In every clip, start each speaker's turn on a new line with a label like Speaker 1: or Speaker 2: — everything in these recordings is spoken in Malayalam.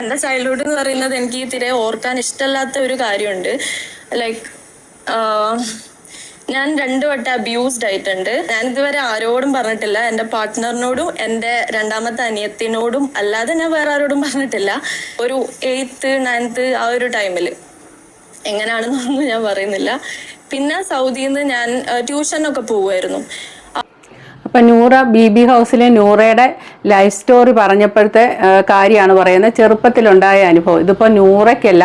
Speaker 1: എന്റെ ചൈൽഡ്ഹുഡ് എന്ന് പറയുന്നത് എനിക്ക് തീരെ ഓർക്കാൻ ഇഷ്ടമല്ലാത്ത ഒരു കാര്യമുണ്ട്. ലൈക്ക് ഞാൻ രണ്ടു വട്ടം അബ്യൂസ്ഡ് ആയിട്ടുണ്ട്. ഞാൻ ഇതുവരെ ആരോടും പറഞ്ഞിട്ടില്ല. എന്റെ പാർട്ട്ണറിനോടും എന്റെ രണ്ടാമത്തെ അനിയത്തിനോടും അല്ലാതെ ഞാൻ വേറെ ആരോടും പറഞ്ഞിട്ടില്ല. ഒരു എയ്ത്ത് നയൻത്ത് ആ ഒരു ടൈമിൽ എങ്ങനെയാണെന്നൊന്നും ഞാൻ പറയുന്നില്ല. പിന്നെ സൗദിയിൽ നിന്ന് ഞാൻ ട്യൂഷനൊക്കെ പോവുമായിരുന്നു.
Speaker 2: അപ്പം നൂറ ബി ബി ഹൗസിലെ നൂറയുടെ ലൈഫ് സ്റ്റോറി പറഞ്ഞപ്പോഴത്തെ കാര്യമാണ് പറയുന്നത്. ചെറുപ്പത്തിലുണ്ടായ അനുഭവം. ഇതിപ്പോൾ നൂറയ്ക്കല്ല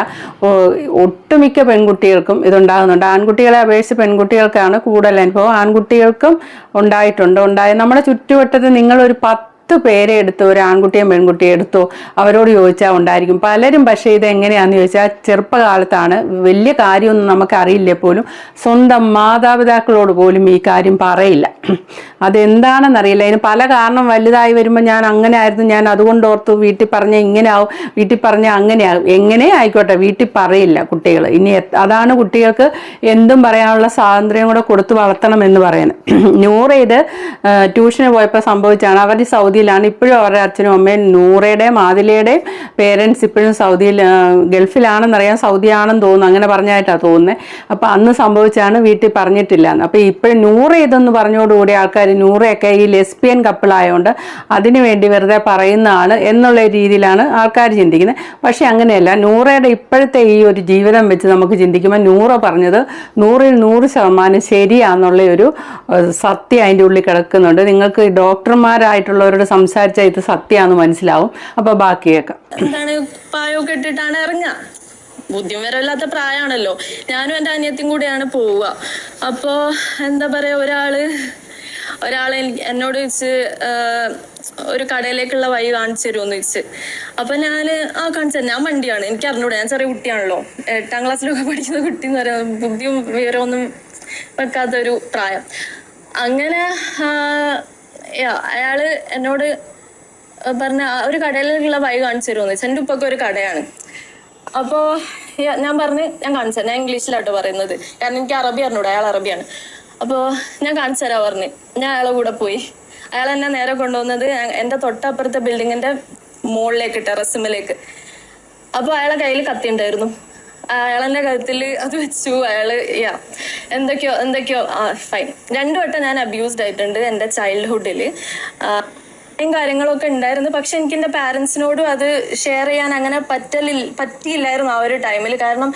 Speaker 2: ഒട്ടുമിക്ക പെൺകുട്ടികൾക്കും ഇതുണ്ടാകുന്നുണ്ട്. ആൺകുട്ടികളെ അപേക്ഷിച്ച് പെൺകുട്ടികൾക്കാണ് കൂടുതൽ അനുഭവം. ആൺകുട്ടികൾക്കും ഉണ്ടായിട്ടുണ്ട്. ഉണ്ടായ നമ്മുടെ ചുറ്റുവട്ടത്ത് നിങ്ങളൊരു പത്ത് പത്ത് പേരെ എടുത്തോ ഒരു ആൺകുട്ടിയും പെൺകുട്ടിയും എടുത്തോ. അവരോട് ചോദിച്ചാൽ ഉണ്ടായിരിക്കും. പലരും പക്ഷേ ഇത് എങ്ങനെയാണെന്ന് ചോദിച്ചാൽ ചെറുപ്പകാലത്താണ്. വലിയ കാര്യമൊന്നും നമുക്ക് അറിയില്ല പോലും. സ്വന്തം മാതാപിതാക്കളോട് പോലും ഈ കാര്യം പറയില്ല. അതെന്താണെന്നറിയില്ല. അതിന് പല കാരണം വലുതായി വരുമ്പോൾ ഞാൻ അങ്ങനെ ആയിരുന്നു ഞാൻ അതുകൊണ്ട് ഓർത്തു വീട്ടിൽ പറഞ്ഞ ഇങ്ങനെ ആവും വീട്ടിൽ പറഞ്ഞ അങ്ങനെയാകും എങ്ങനെ ആയിക്കോട്ടെ വീട്ടിൽ പറയില്ല കുട്ടികൾ ഇനി അതാണ് കുട്ടികൾക്ക് എന്തും പറയാനുള്ള സ്വാതന്ത്ര്യം കൂടെ കൊടുത്തു വളർത്തണം എന്ന് പറയുന്നത്. നൂറ് ഇത് ട്യൂഷന് പോയപ്പോൾ സംഭവിച്ചാണ്. അവർ സൗദിയിലാണ്. ഇപ്പോഴും അവരുടെ അച്ഛനും അമ്മയും നൂറയുടെയും ആദിലയുടെയും പേരൻസ് ഇപ്പോഴും സൗദിയിൽ ഗൾഫിലാണെന്നറിയാം. സൗദി ആണെന്ന് തോന്നുന്നു. അങ്ങനെ പറഞ്ഞായിട്ടാണ് തോന്നുന്നത്. അപ്പോൾ അന്ന് സംഭവിച്ചാണ് വീട്ടിൽ പറഞ്ഞിട്ടില്ല അപ്പോൾ ഇപ്പോഴും നൂറ് ഇതെന്ന് പറഞ്ഞോടുകൂടി ആൾക്കാർ നൂറയൊക്കെ ഈ ലെസ്ബിയൻ കപ്പിളായതുകൊണ്ട് അതിനു വേണ്ടി വെറുതെ പറയുന്നതാണ് എന്നുള്ള രീതിയിലാണ് ആൾക്കാർ ചിന്തിക്കുന്നത്. പക്ഷേ അങ്ങനെയല്ല. നൂറയുടെ ഇപ്പോഴത്തെ ഈ ഒരു ജീവിതം വെച്ച് നമുക്ക് ചിന്തിക്കുമ്പോൾ നൂറ പറഞ്ഞത് നൂറിൽ നൂറ് ശതമാനം ശരിയാണെന്നുള്ള ഒരു സത്യം അതിന്റെ ഉള്ളിൽ കിടക്കുന്നുണ്ട്. നിങ്ങൾക്ക് ഈ ഡോക്ടർമാരായിട്ടുള്ളവരോട് സംസാരിച്ചാൽ ഇത് സത്യമാണെന്ന് മനസ്സിലാവും. അപ്പൊ ബാക്കി കേൾക്കാം
Speaker 1: പായൊക്കെ ഇട്ടിട്ടാണ് ഇറങ്ങുക ബുദ്ധിമുരമില്ലാത്ത പ്രായമാണല്ലോ ഞാനും എന്റെ അനിയത്തിയും കൂടിയാണ് പോവുക. അപ്പോ എന്താ പറയാ ഒരാൾ ഒരാളെ എന്നോട് ചോദിച്ച് ഒരു കടയിലേക്കുള്ള വഴി കാണിച്ചു തരുമെന്ന് ചോദിച്ച് അപ്പൊ ഞാൻ ആ കാണിച്ചു. ഞാൻ വണ്ടിയാണ്. എനിക്ക് അറിഞ്ഞൂടെ. ഞാൻ ചെറിയ കുട്ടിയാണല്ലോ. എട്ടാം ക്ലാസ്സിലൊക്കെ പഠിക്കുന്ന കുട്ടി എന്ന് പറയാം ബുദ്ധിയും വിവരമൊന്നും വെക്കാത്ത ഒരു പ്രായം. അങ്ങനെ അയാൾ എന്നോട് പറഞ്ഞ ഒരു കടയിലുള്ള വഴി കാണിച്ചു തരുമെന്ന് വെച്ചാൽ എന്റെ ഉപ്പൊക്കെ ഒരു കടയാണ്. അപ്പോ ഞാൻ പറഞ്ഞ് ഞാൻ കാണിച്ചു ഞാൻ ഇംഗ്ലീഷിലാട്ടോ പറയുന്നത്. കാരണം എനിക്ക് അറബി അറിഞ്ഞൂടെ അയാൾ അറബിയാണ്. അപ്പോ ഞാൻ കാണിച്ചു തരാ പറഞ്ഞ്. ഞാൻ അയാളെ കൂടെ പോയി. അയാൾ എന്നെ നേരെ കൊണ്ടുവന്നത് എന്റെ തൊട്ടപ്പുറത്തെ ബിൽഡിങ്ങിന്റെ മുകളിലേക്ക് ടെറസിമിലേക്ക് അപ്പൊ അയാളെ കയ്യിൽ കത്തി ഉണ്ടായിരുന്നു. അയാളെന്റെ കഴുത്തിൽ അത് വെച്ചു. അയാൾ യാ എന്തൊക്കെയോ എന്തൊക്കെയോ. ആ ഫൈൻ രണ്ടു വട്ടം ഞാൻ അബ്യൂസ്ഡ് ആയിട്ടുണ്ട് എന്റെ ചൈൽഡ്ഹുഡിൽ കാര്യങ്ങളൊക്കെ ഉണ്ടായിരുന്നു. പക്ഷെ എനിക്ക് എന്റെ പാരൻസിനോടും അത് ഷെയർ ചെയ്യാൻ അങ്ങനെ പറ്റലിൽ പറ്റിയില്ലായിരുന്നു ആ ഒരു ടൈമിൽ കാരണം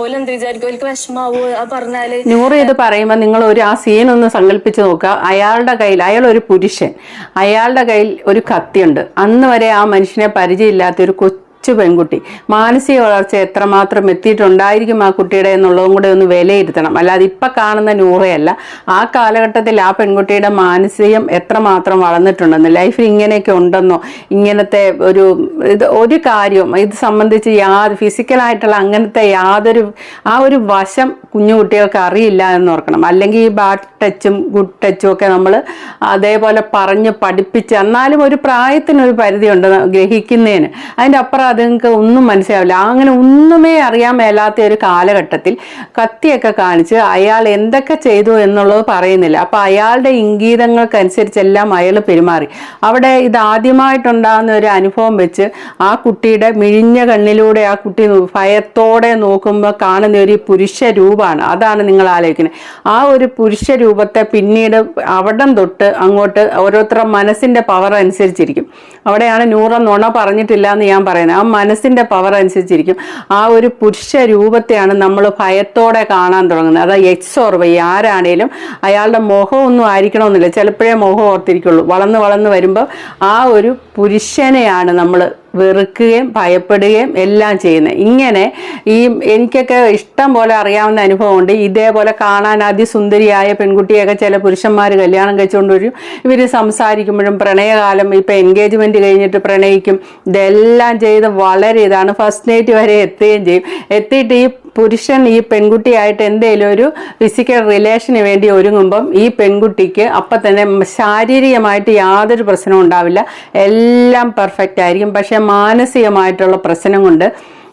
Speaker 1: ഓലെന്ത് വിചാരിക്കും? എനിക്ക് വിഷമാവോ? ആ പറഞ്ഞാൽ
Speaker 2: നൂറ് ഇത് പറയുമ്പോൾ നിങ്ങൾ ഒരു ആ സീൻ ഒന്ന് സങ്കല്പിച്ച് നോക്കുക. അയാളുടെ കയ്യിൽ അയാൾ ഒരു പുരുഷൻ. അയാളുടെ കയ്യിൽ ഒരു കത്തിയുണ്ട്. അന്ന് വരെ ആ മനുഷ്യനെ പരിചയമില്ലാത്ത ഒരു കൊച്ചു പെൺകുട്ടി. മാനസിക വളർച്ച എത്രമാത്രം എത്തിയിട്ടുണ്ടായിരിക്കും ആ കുട്ടിയുടെ എന്നുള്ളതും കൂടെ ഒന്ന് വിലയിരുത്തണം. അല്ലാതെ ഇപ്പം കാണുന്ന നൂറയല്ല. ആ കാലഘട്ടത്തിൽ ആ പെൺകുട്ടിയുടെ മാനസികം എത്രമാത്രം വളർന്നിട്ടുണ്ടെന്ന് ലൈഫിൽ ഇങ്ങനെയൊക്കെ ഉണ്ടെന്നോ ഇങ്ങനത്തെ ഒരു ഇത് ഒരു കാര്യവും ഇത് സംബന്ധിച്ച് യാതൊരു ഫിസിക്കലായിട്ടുള്ള അങ്ങനത്തെ യാതൊരു ആ ഒരു വശം കുഞ്ഞു കുട്ടികൾക്ക് അറിയില്ല എന്ന് ഓർക്കണം. അല്ലെങ്കിൽ ഈ ബാഡ് ടച്ചും ഗുഡ് ടച്ചും ഒക്കെ നമ്മൾ അതേപോലെ പറഞ്ഞ് പഠിപ്പിച്ച് എന്നാലും ഒരു പ്രായത്തിനൊരു പരിധിയുണ്ട് ഗ്രഹിക്കുന്നതിന്. അതിന്റെ അപ്പുറം അത് നിങ്ങൾക്ക് ഒന്നും മനസ്സിലാവില്ല. അങ്ങനെ ഒന്നുമേ അറിയാൻ മേലാത്ത ഒരു കാലഘട്ടത്തിൽ കത്തിയൊക്കെ കാണിച്ച് അയാൾ എന്തൊക്കെ ചെയ്തു എന്നുള്ളത് പറയുന്നില്ല. അപ്പോൾ അയാളുടെ ഇംഗീതങ്ങൾക്കനുസരിച്ചെല്ലാം അയാൾ പെരുമാറി. അവിടെ ഇത് ആദ്യമായിട്ടുണ്ടാകുന്ന ഒരു അനുഭവം വെച്ച് ആ കുട്ടിയുടെ മിഴിഞ്ഞ കണ്ണിലൂടെ ആ കുട്ടി ഭയത്തോടെ നോക്കുമ്പോൾ കാണുന്ന ഒരു പുരുഷ രൂപമാണ്. അതാണ് നിങ്ങൾ ആലോചിക്കുന്നത്. ആ ഒരു പുരുഷ രൂപത്തെ പിന്നീട് അവിടം തൊട്ട് അങ്ങോട്ട് ഓരോരുത്തരുടെ മനസ്സിന്റെ പവർ അനുസരിച്ചിരിക്കും. അവിടെയാണ് നൂറ നുണ പറഞ്ഞിട്ടില്ല എന്ന് ഞാൻ പറയുന്നത്. മനസ്സിന്റെ പവർ അനുസരിച്ചിരിക്കും. ആ ഒരു പുരുഷ രൂപത്തെയാണ് നമ്മൾ ഭയത്തോടെ കാണാൻ തുടങ്ങുന്നത്. അതായത് എച്ച്സോർവ് വൈ ആരാണേലും അയാളുടെ മുഖമൊന്നും ആയിരിക്കണമെന്നില്ല. ചിലപ്പോഴേ മുഖം ഓർത്തിരിക്കുള്ളൂ. വളർന്ന് വളർന്ന് വരുമ്പോൾ ആ ഒരു പുരുഷനെയാണ് നമ്മൾ വെറുക്കുകയും ഭയപ്പെടുകയും എല്ലാം ചെയ്യുന്നത്. ഇങ്ങനെ ഈ എനിക്കൊക്കെ ഇഷ്ടം പോലെ അറിയാവുന്ന അനുഭവമുണ്ട്. ഇതേപോലെ കാണാൻ അതിസുന്ദരിയായ പെൺകുട്ടിയൊക്കെ ചില പുരുഷന്മാർ കല്യാണം കഴിച്ചുകൊണ്ട് വരും. ഇവർ സംസാരിക്കുമ്പോഴും പ്രണയകാലം ഇപ്പം എൻഗേജ്മെന്റ് കഴിഞ്ഞിട്ട് പ്രണയിക്കും. ഇതെല്ലാം ചെയ്ത് വളരെ ഇതാണ്. ഫസ്റ്റ് നൈറ്റ് വരെ എത്തുകയും ചെയ്യും. എത്തിയിട്ട് ഈ പുരുഷൻ ഈ പെൺകുട്ടിയായിട്ട് എന്തെങ്കിലും ഒരു ഫിസിക്കൽ റിലേഷന് വേണ്ടി ഒരുങ്ങുമ്പം ഈ പെൺകുട്ടിക്ക് അപ്പം തന്നെ ശാരീരികമായിട്ട് യാതൊരു പ്രശ്നവും ഉണ്ടാവില്ല. എല്ലാം പെർഫെക്റ്റ് ആയിരിക്കും. പക്ഷെ മാനസികമായിട്ടുള്ള പ്രശ്നം കൊണ്ട്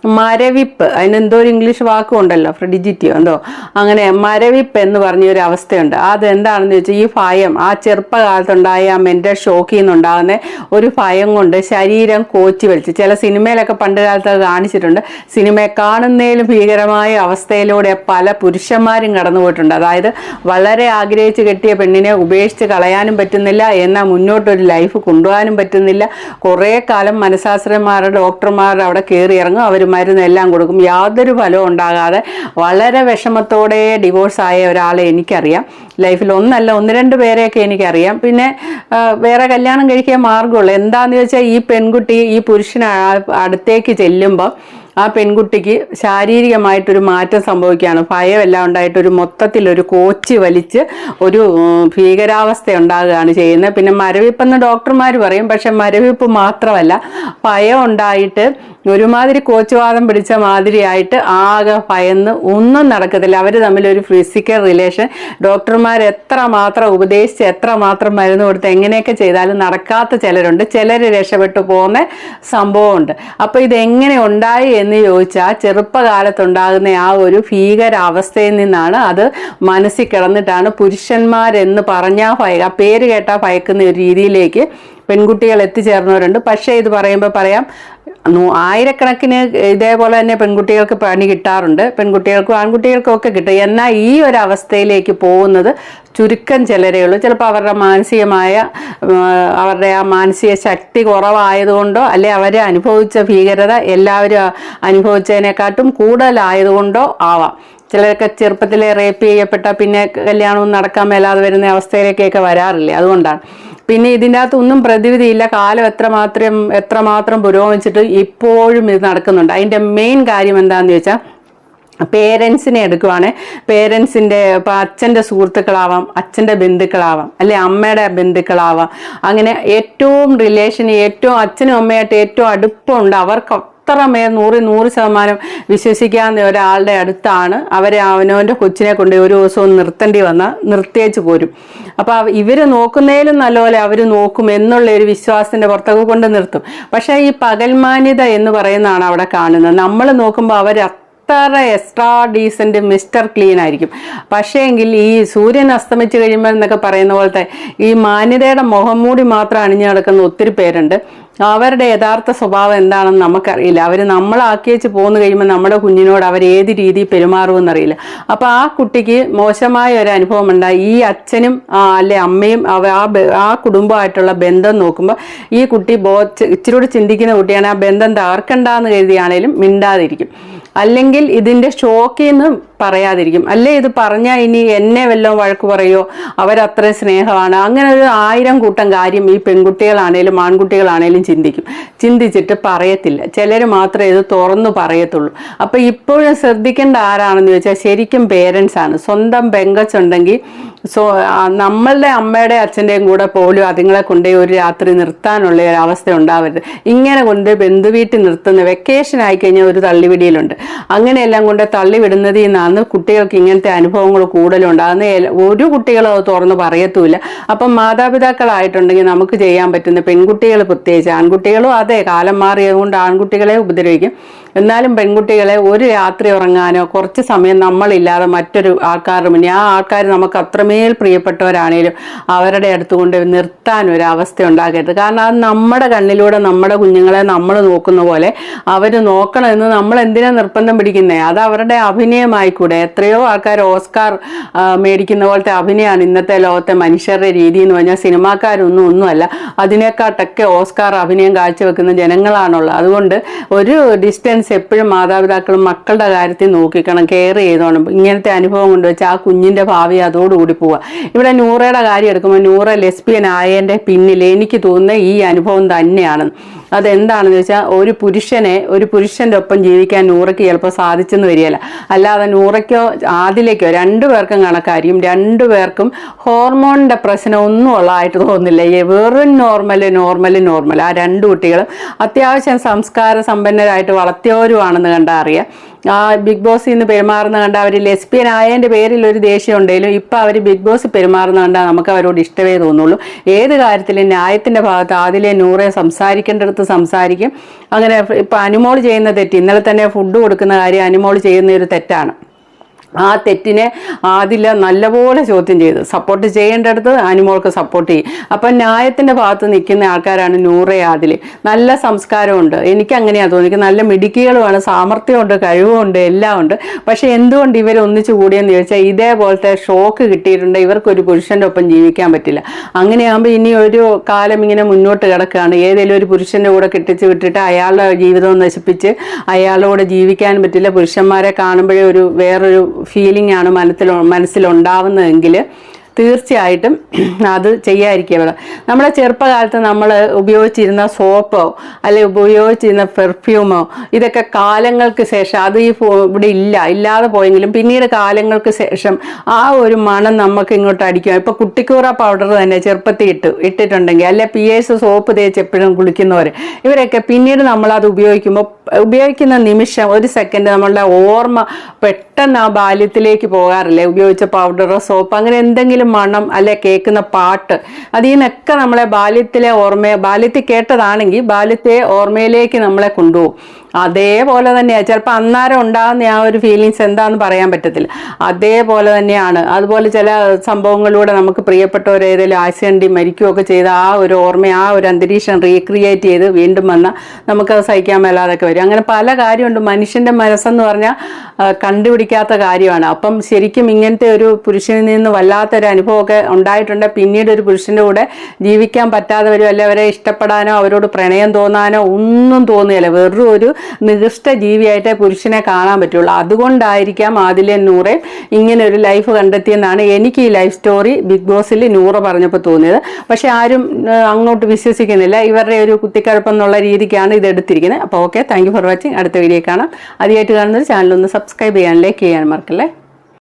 Speaker 2: മരവിപ്പ് അതിന് എന്തോ ഒരു ഇംഗ്ലീഷ് വാക്കും ഉണ്ടല്ലോ ഫ്രിഡിജിറ്റിയോ എന്തോ. അങ്ങനെ മരവിപ്പ് എന്ന് പറഞ്ഞൊരു അവസ്ഥയുണ്ട്. അതെന്താണെന്ന് വെച്ചാൽ ഈ ഭയം ആ ചെറുപ്പകാലത്തുണ്ടായ ആ മെന്റൽ ഷോക്കിൽ നിന്നുണ്ടാകുന്ന ഒരു ഭയം കൊണ്ട് ശരീരം കോച്ചി വലിച്ച്. ചില സിനിമയിലൊക്കെ പണ്ട് കാലത്ത് കാണിച്ചിട്ടുണ്ട്. സിനിമയെ കാണുന്നതിലും ഭീകരമായ അവസ്ഥയിലൂടെ പല പുരുഷന്മാരും കടന്നു പോയിട്ടുണ്ട്. അതായത് വളരെ ആഗ്രഹിച്ച് കെട്ടിയ പെണ്ണിനെ ഉപേക്ഷിച്ച് കളയാനും പറ്റുന്നില്ല എന്നാൽ മുന്നോട്ടൊരു ലൈഫ് കൊണ്ടുപോകാനും പറ്റുന്നില്ല. കുറേ കാലം മനഃശാസ്ത്രന്മാരുടെ ഡോക്ടർമാരുടെ അവിടെ കയറി ഇറങ്ങും. അവർ മരുന്ന് എല്ലാം കൊടുക്കും. യാതൊരു ഫലവും ഉണ്ടാകാതെ വളരെ വിഷമത്തോടെ ഡിവോഴ്സ് ആയ ഒരാളെ എനിക്കറിയാം. ലൈഫിൽ ഒന്നല്ല ഒന്ന് രണ്ട് പേരെയൊക്കെ എനിക്കറിയാം. പിന്നെ വേറെ കല്യാണം കഴിക്കാൻ മാർഗമുള്ളൂ എന്താന്ന് വെച്ചാൽ ഈ പെൺകുട്ടി ഈ പുരുഷന് അടുത്തേക്ക് ചെല്ലുമ്പോൾ ആ പെൺകുട്ടിക്ക് ശാരീരികമായിട്ടൊരു മാറ്റം സംഭവിക്കുകയാണ്. ഭയമെല്ലാം ഉണ്ടായിട്ട് ഒരു മൊത്തത്തിലൊരു കോച്ച് വലിച്ച് ഒരു ഭീകരാവസ്ഥ ഉണ്ടാകുകയാണ് ചെയ്യുന്നത്. പിന്നെ മരവിപ്പെന്ന് ഡോക്ടർമാർ പറയും. പക്ഷെ മരവിപ്പ് മാത്രമല്ല ഭയം ഉണ്ടായിട്ട് ഒരുമാതിരി കോച്ചുവാദം പിടിച്ച മാതിരിയായിട്ട് ആകെ ഭയന്ന് ഒന്നും നടക്കത്തില്ല. അവർ തമ്മിൽ ഒരു ഫിസിക്കൽ റിലേഷൻ ഡോക്ടർമാർ എത്ര മാത്രം ഉപദേശിച്ച് എത്ര മാത്രം മരുന്ന് കൊടുത്ത് എങ്ങനെയൊക്കെ ചെയ്താലും നടക്കാത്ത ചിലരുണ്ട്. ചിലർ രക്ഷപ്പെട്ടു പോകുന്ന സംഭവമുണ്ട്. അപ്പോൾ ഇതെങ്ങനെ ഉണ്ടായി എന്ന് ചോദിച്ചാൽ ചെറുപ്പകാലത്തുണ്ടാകുന്ന ആ ഒരു ഭീകരാവസ്ഥയിൽ നിന്നാണ് അത് മനസ്സിൽ കിടന്നിട്ടാണ് പുരുഷന്മാരെന്ന് പറഞ്ഞാൽ ഭയ പേര് കേട്ടാൽ ഭയക്കുന്ന ഒരു രീതിയിലേക്ക് പെൺകുട്ടികൾ എത്തിച്ചേർന്നവരുണ്ട്. പക്ഷേ ഇത് പറയുമ്പോൾ പറയാം ആയിരക്കണക്കിന് ഇതേപോലെ തന്നെ പെൺകുട്ടികൾക്ക് പണി കിട്ടാറുണ്ട്. പെൺകുട്ടികൾക്കും ആൺകുട്ടികൾക്കും ഒക്കെ കിട്ടും. എന്നാൽ ഈ ഒരു അവസ്ഥയിലേക്ക് പോകുന്നത് ചുരുക്കം ചിലരേ ഉള്ളൂ. ചിലപ്പോൾ അവരുടെ മാനസികമായ അവരുടെ ആ മാനസിക ശക്തി കുറവായതുകൊണ്ടോ അല്ലെ അവർ അനുഭവിച്ച ഭീകരത എല്ലാവരും അനുഭവിച്ചതിനെക്കാട്ടും കൂടുതലായതുകൊണ്ടോ ആവാം. ചിലരൊക്കെ ചെറുപ്പത്തിലെ റേപ്പ് ചെയ്യപ്പെട്ട പിന്നെ കല്യാണവും നടക്കാൻ മേലാതെ വരുന്ന അവസ്ഥയിലേക്കൊക്കെ വരാറില്ലേ? അതുകൊണ്ടാണ്. പിന്നെ ഇതിന്റെ അകത്ത് ഒന്നും പ്രതിവിധിയില്ല. കാലം എത്രമാത്രം എത്രമാത്രം പുരോഗമിച്ചിട്ട് ഇപ്പോഴും ഇത് നടക്കുന്നുണ്ട്. അതിന്റെ മെയിൻ കാര്യം എന്താണെന്ന് ചോദിച്ചാൽ പേരൻസിനെ എടുക്കുവാണ്. പേരൻസിന്റെ ഇപ്പം അച്ഛന്റെ സുഹൃത്തുക്കളാവാം അച്ഛന്റെ ബന്ധുക്കളാവാം അല്ലെ അമ്മയുടെ ബന്ധുക്കളാവാം. അങ്ങനെ ഏറ്റവും റിലേഷൻ ഏറ്റവും അച്ഛനും അമ്മയായിട്ട് ഏറ്റവും അടുപ്പമുണ്ട് അവർക്ക്. അത്രമേൽ നൂറ് നൂറ് ശതമാനം വിശ്വസിക്കാവുന്ന ഒരാളുടെ അടുത്താണ് അവരെ അവനവന്റെ കൊച്ചിനെ കൊണ്ട് ഒരു ദിവസവും നിർത്തേണ്ടി വന്നാൽ നിർത്തിയേച്ച് പോരും. അപ്പോൾ ഇവർ നോക്കുന്നതിലും നല്ലപോലെ അവർ നോക്കും എന്നുള്ള ഒരു വിശ്വാസത്തിന്റെ പുറത്തൊക്കെ കൊണ്ട് നിർത്തും. പക്ഷേ ഈ പകൽമാന്യത എന്ന് പറയുന്നതാണ് അവിടെ കാണുന്നത്. നമ്മൾ നോക്കുമ്പോൾ അവർ അത്ര എക്സ്ട്രാ ഡീസന്റ് മിസ്റ്റർ ക്ലീൻ ആയിരിക്കും. പക്ഷേ എങ്കിൽ ഈ സൂര്യൻ അസ്തമിച്ച് കഴിയുമ്പോൾ എന്നൊക്കെ പറയുന്ന പോലത്തെ ഈ മാന്യതയുടെ മുഖം മൂടി മാത്രം അണിഞ്ഞു നടക്കുന്ന ഒത്തിരി പേരുണ്ട്. അവരുടെ യഥാർത്ഥ സ്വഭാവം എന്താണെന്ന് നമുക്കറിയില്ല. അവർ നമ്മളാക്കി വെച്ച് പോന്നു കഴിയുമ്പോൾ നമ്മുടെ കുഞ്ഞിനോട് അവർ ഏത് രീതിയിൽ പെരുമാറുമെന്നറിയില്ല അപ്പോൾ ആ കുട്ടിക്ക് മോശമായ ഒരു അനുഭവം ഉണ്ടായി. ഈ അച്ഛനും അല്ലെ അമ്മയും അവ ആ ആ കുടുംബമായിട്ടുള്ള ബന്ധം നോക്കുമ്പോൾ ഈ കുട്ടി ബോ ഇച്ചിരി ചിന്തിക്കുന്ന കുട്ടിയാണ് ആ ബന്ധം തകർക്കണ്ടെന്ന് കരുതിയാണേലും മിണ്ടാതിരിക്കും. അല്ലെങ്കിൽ ഇതിന്റെ ഷോക്ക് എന്ന് പറയാതിരിക്കും. അല്ലേ? ഇത് പറഞ്ഞാൽ ഇനി എന്നെ വല്ലതും വഴക്ക് പറയോ? അവരത്രയും സ്നേഹമാണ്. അങ്ങനെ ഒരു ആയിരം കൂട്ടം കാര്യം ഈ പെൺകുട്ടികളാണേലും ആൺകുട്ടികളാണേലും ചിന്തിക്കും. ചിന്തിച്ചിട്ട് പറയത്തില്ല. ചിലർ മാത്രമേ ഇത് തുറന്നു പറയത്തുള്ളൂ. അപ്പോൾ ഇപ്പോഴും ശ്രദ്ധിക്കേണ്ട ആരാണെന്ന് ചോദിച്ചാൽ ശരിക്കും പേരൻസ് ആണ്. സ്വന്തം പെങ്കച്ചുണ്ടെങ്കിൽ സോ നമ്മളുടെ അമ്മയുടെ അച്ഛന്റെയും കൂടെ പോലും അതുങ്ങളെ കൊണ്ടുപോയി ഒരു രാത്രി നിർത്താനുള്ള ഒരു അവസ്ഥ ഉണ്ടാവരുത്. ഇങ്ങനെ കൊണ്ട് ബന്ധുവീട്ടിൽ നിർത്തുന്ന വെക്കേഷൻ ആയിക്കഴിഞ്ഞാൽ ഒരു തള്ളിവിടിയിലുണ്ട്. അങ്ങനെയെല്ലാം കൊണ്ട് തള്ളിവിടുന്നതിൽ നിന്നാണ് കുട്ടികൾക്ക് ഇങ്ങനത്തെ അനുഭവങ്ങൾ കൂടുതലുണ്ടാകുന്ന ഒരു കുട്ടികളും അത് തുറന്ന് പറയത്തുമില്ല അപ്പം മാതാപിതാക്കളായിട്ടുണ്ടെങ്കിൽ നമുക്ക് ചെയ്യാൻ പറ്റുന്ന പെൺകുട്ടികൾ പ്രത്യേകിച്ച് ആൺകുട്ടികളും അതെ കാലം മാറിയതുകൊണ്ട് ആൺകുട്ടികളെ ഉപദ്രവിക്കും. എന്നാലും പെൺകുട്ടികളെ ഒരു രാത്രി ഉറങ്ങാനോ കുറച്ച് സമയം നമ്മളില്ലാതെ മറ്റൊരു ആൾക്കാരുടെ മുന്നേ ആ ആൾക്കാർ നമുക്ക് അത്രമേൽ പ്രിയപ്പെട്ടവരാണേലും അവരുടെ അടുത്ത് കൊണ്ട് നിർത്താൻ ഒരു അവസ്ഥ ഉണ്ടാക്കരുത് കാരണം അത് നമ്മുടെ കണ്ണിലൂടെ നമ്മുടെ കുഞ്ഞുങ്ങളെ നമ്മൾ നോക്കുന്ന പോലെ അവർ നോക്കണമെന്ന് നമ്മൾ എന്തിനാ നിർബന്ധം പിടിക്കുന്നത് അത് അവരുടെ അഭിനയമായി അഭിനയമായിക്കൂടെ? എത്രയോ ആൾക്കാർ ഓസ്കാർ മേടിക്കുന്ന പോലത്തെ അഭിനയമാണ് ഇന്നത്തെ ലോകത്തെ മനുഷ്യരുടെ രീതി എന്ന് പറഞ്ഞാൽ സിനിമാക്കാരൊന്നും ഒന്നുമല്ല. അതിനേക്കാട്ടൊക്കെ ഓസ്കാർ അഭിനയം കാഴ്ചവെക്കുന്ന ജനങ്ങളാണുള്ളത്. അതുകൊണ്ട് ഒരു ഡിസ്റ്റൻസ് എപ്പോഴും മാതാപിതാക്കളും മക്കളുടെ കാര്യത്തിൽ നോക്കിക്കണം കെയർ ചെയ്തോണം. ഇങ്ങനത്തെ അനുഭവം കൊണ്ട് വെച്ചാൽ ആ കുഞ്ഞിന്റെ ഭാവി അതോടുകൂടി പോവുക. ഇവിടെ നൂറയുടെ കാര്യം എടുക്കുമ്പോൾ നൂറ ലെസ്ബിയൻ ആയതിന്റെ പിന്നിൽ എനിക്ക് തോന്നുന്ന ഈ അനുഭവം തന്നെയാണ്. അതെന്താണെന്ന് വെച്ചാൽ ഒരു പുരുഷനെ ഒരു പുരുഷന്റെ ഒപ്പം ജീവിക്കാൻ നൂറയ്ക്ക് ചിലപ്പോൾ സാധിച്ചെന്ന് വരികയില്ല. അല്ലാതെ നൂറയ്ക്കോ ആദിലേക്കോ രണ്ടു പേർക്കും കണക്കായിരിക്കും. രണ്ടു പേർക്കും ഹോർമോണിന്റെ പ്രശ്നം ഒന്നും ഉള്ളതായിട്ട് തോന്നുന്നില്ല. വെറും നോർമൽ നോർമൽ നോർമൽ ആ രണ്ട് കുട്ടികളും അത്യാവശ്യം സംസ്കാര സമ്പന്നരായിട്ട് വളർത്തിയോ കിഷോരുമാണെന്ന് കണ്ടാൽ അറിയാം. ആ ബിഗ് ബോസിൽ നിന്ന് പെരുമാറുന്ന കണ്ട അവർ ലെസ്ബിയൻ ആയതിന്റെ പേരിൽ ഒരു ദേഷ്യം ഉണ്ടെങ്കിലും ഇപ്പം അവർ ബിഗ് ബോസ് പെരുമാറുന്ന കണ്ടാൽ നമുക്ക് അവരോട് ഇഷ്ടമേ തോന്നുള്ളൂ. ഏത് കാര്യത്തിലും ന്യായത്തിന്റെ ഭാഗത്ത് ആദ്യമേ നൂറെ സംസാരിക്കേണ്ടടുത്ത് സംസാരിക്കും. അങ്ങനെ ഇപ്പം അനുമോൾ ചെയ്യുന്ന തെറ്റ് ഇന്നലെ തന്നെ ഫുഡ് കൊടുക്കുന്ന കാര്യം അനുമോൾ ചെയ്യുന്ന ഒരു തെറ്റാണ്. ആ തെറ്റിനെ ആദില നല്ലപോലെ ചോദ്യം ചെയ്തു. സപ്പോർട്ട് ചെയ്യേണ്ടടുത്ത് അനുമോൾക്ക് സപ്പോർട്ട് ചെയ്യും. അപ്പം ന്യായത്തിന്റെ ഭാഗത്ത് നിൽക്കുന്ന ആൾക്കാരാണ് നൂറെ ആദിൽ നല്ല സംസ്കാരമുണ്ട്. എനിക്ക് തോന്നുന്നത്. എനിക്ക് നല്ല മിടുക്കികളുമാണ്. സാമർഥ്യമുണ്ട് കഴിവുമുണ്ട് എല്ലാം ഉണ്ട്. പക്ഷേ എന്തുകൊണ്ട് ഇവർ ഒന്നിച്ചു കൂടിയെന്ന് ചോദിച്ചാൽ ഇതേപോലത്തെ ഷോക്ക് കിട്ടിയിട്ടുണ്ട്. ഇവർക്കൊരു പുരുഷന്റെ ഒപ്പം ജീവിക്കാൻ പറ്റില്ല. അങ്ങനെയാകുമ്പോൾ ഇനി ഒരു കാലം ഇങ്ങനെ മുന്നോട്ട് കിടക്കുകയാണ്. ഏതെങ്കിലും ഒരു പുരുഷന്റെ കൂടെ കെട്ടിച്ച് വിട്ടിട്ട് അയാളുടെ ജീവിതം നശിപ്പിച്ച് അയാളുടെ കൂടെ ജീവിക്കാൻ പറ്റില്ല. പുരുഷന്മാരെ കാണുമ്പോഴേ ഒരു വേറൊരു ഫീലിംഗ് ആണ് മനസ്സിൽ മനസ്സിലുണ്ടാവുന്നതെങ്കിൽ തീർച്ചയായിട്ടും അത് ചെയ്യാതിരിക്കുക വേണം. നമ്മുടെ ചെറുപ്പകാലത്ത് നമ്മൾ ഉപയോഗിച്ചിരുന്ന സോപ്പോ അല്ലെ ഉപയോഗിച്ചിരുന്ന പെർഫ്യൂമോ ഇതൊക്കെ കാലങ്ങൾക്ക് ശേഷം അത് ഈ ഇവിടെ ഇല്ല. ഇല്ലാതെ പോയെങ്കിലും പിന്നീട് കാലങ്ങൾക്ക് ശേഷം ആ ഒരു മണം നമുക്ക് ഇങ്ങോട്ട് അടിക്കുക ഇപ്പൊ കുട്ടിക്കൂറ പൗഡർ തന്നെ ചെറുപ്പത്തിൽ ഇട്ട് ഇട്ടിട്ടുണ്ടെങ്കിൽ അല്ലെ പി എസ് സോപ്പ് തേച്ച് എപ്പോഴും കുളിക്കുന്നവർ ഇവരൊക്കെ പിന്നീട് നമ്മൾ അത് ഉപയോഗിക്കുമ്പോൾ ഉപയോഗിക്കുന്ന നിമിഷം ഒരു സെക്കൻഡ് നമ്മളുടെ ഓർമ്മ പെട്ടെന്ന് ആ ബാല്യത്തിലേക്ക് പോകാറില്ലേ? ഉപയോഗിച്ച പൗഡറോ സോപ്പ് അങ്ങനെ എന്തെങ്കിലും മണം അല്ലെ കേൾക്കുന്ന പാട്ട് അതിൽ നിന്നൊക്കെ നമ്മളെ ബാല്യത്തിലെ ഓർമ്മ ബാല്യത്തിൽ കേട്ടതാണെങ്കിൽ ബാല്യത്തെ ഓർമ്മയിലേക്ക് നമ്മളെ കൊണ്ടുപോകും. അതേപോലെ തന്നെയാണ് ചിലപ്പോൾ അന്നേരം ഉണ്ടാകുന്ന ആ ഒരു ഫീലിങ്സ് എന്താണെന്ന് പറയാൻ പറ്റത്തില്ല. അതേപോലെ തന്നെയാണ്. അതുപോലെ ചില സംഭവങ്ങളിലൂടെ നമുക്ക് പ്രിയപ്പെട്ടവർ ഏതെങ്കിലും ആക്സിഡന്റ് മരിക്കുകയൊക്കെ ചെയ്ത ആ ഒരു ഓർമ്മ ആ ഒരു അന്തരീക്ഷം റീക്രിയേറ്റ് ചെയ്ത് വീണ്ടും വന്നാൽ നമുക്കത് സഹിക്കാൻ മേലാതൊക്കെ വരും. അങ്ങനെ പല കാര്യമുണ്ട്. മനുഷ്യന്റെ മനസ്സെന്ന് പറഞ്ഞാൽ കണ്ടുപിടിക്കാത്ത കാര്യമാണ്. അപ്പം ശരിക്കും ഇങ്ങനത്തെ ഒരു പുരുഷനിൽ നിന്ന് വല്ലാത്തൊരു അനുഭവമൊക്കെ ഉണ്ടായിട്ടുണ്ട്. പിന്നീട് ഒരു പുരുഷന്റെ കൂടെ ജീവിക്കാൻ പറ്റാതെ വരും അല്ലെ അവരെ ഇഷ്ടപ്പെടാനോ അവരോട് പ്രണയം തോന്നാനോ ഒന്നും തോന്നുകയില്ല വെറും ഒരു നികൃഷ്ട ജീവിയായിട്ടേ പുരുഷനെ കാണാൻ പറ്റുള്ളൂ. അതുകൊണ്ടായിരിക്കാം ആദിലെ നൂറെ ഇങ്ങനെ ഒരു ലൈഫ് കണ്ടെത്തിയെന്നാണ് എനിക്ക് ഈ ലൈഫ് സ്റ്റോറി ബിഗ് ബോസിൽ നൂറ പറഞ്ഞപ്പോൾ തോന്നിയത്. പക്ഷെ ആരും അങ്ങോട്ട് വിശ്വസിക്കുന്നില്ല. ഇവരുടെ ഒരു കുത്തിക്കഴപ്പം എന്നുള്ള രീതിക്കാണ് ഇത് എടുത്തിരിക്കുന്നത്. അപ്പോൾ ഓക്കെ താങ്ക് ഫോർ വാച്ചിങ് അടുത്ത വീഡിയോ കാണാം. ആദ്യമായിട്ട് കാണുന്നത് ചാനലൊന്ന് സബ്സ്ക്രൈബ് ചെയ്യാൻ ലൈക്ക് ചെയ്യാൻ മറക്കല്ലേ?